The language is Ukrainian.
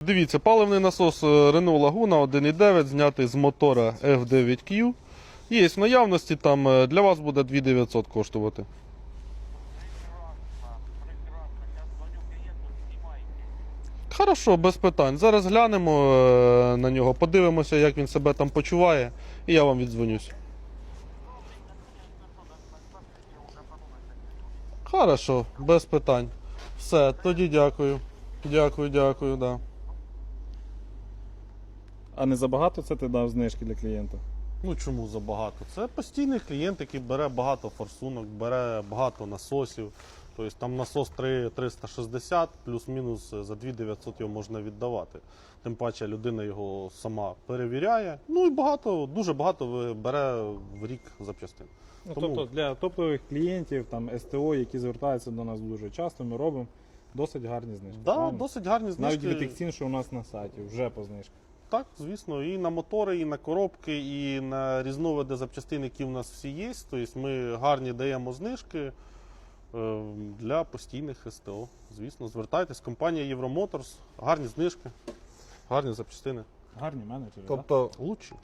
Дивіться, паливний насос е, Renault Laguna 1.9 знятий з мотора F9Q. Є в наявності, там е, для вас буде 2900 коштувати. Хорошо, без питань. Зараз глянемо е, на нього, подивимося, як він себе там почуває, і я вам віддзвонюсь. Хорошо, без питань. Все, тоді дякую. Дякую, дякую, да. А не забагато це ти дав знижки для клієнта? Ну чому забагато? Це постійний клієнт, який бере багато форсунок, бере багато насосів. Тобто там насос 3 360 плюс-мінус за 2900 його можна віддавати. Тим паче людина його сама перевіряє. Ну і багато, дуже багато бере в рік запчастин. Ну, Тому- Тобто для топових клієнтів, там СТО, які звертаються до нас дуже часто, ми робимо досить гарні знижки. Да, правильно? досить гарні Навіть знижки. від тих цін, що у нас на сайті, вже по знижках. Так, звісно, і на мотори, і на коробки, і на різновиди запчастин, які в нас всі є. Тобто ми гарні даємо знижки е, для постійних СТО. Звісно, звертайтесь. Компанія Євромоторс, гарні знижки, гарні запчастини. Гарні менеджери. да? Тобто лучші.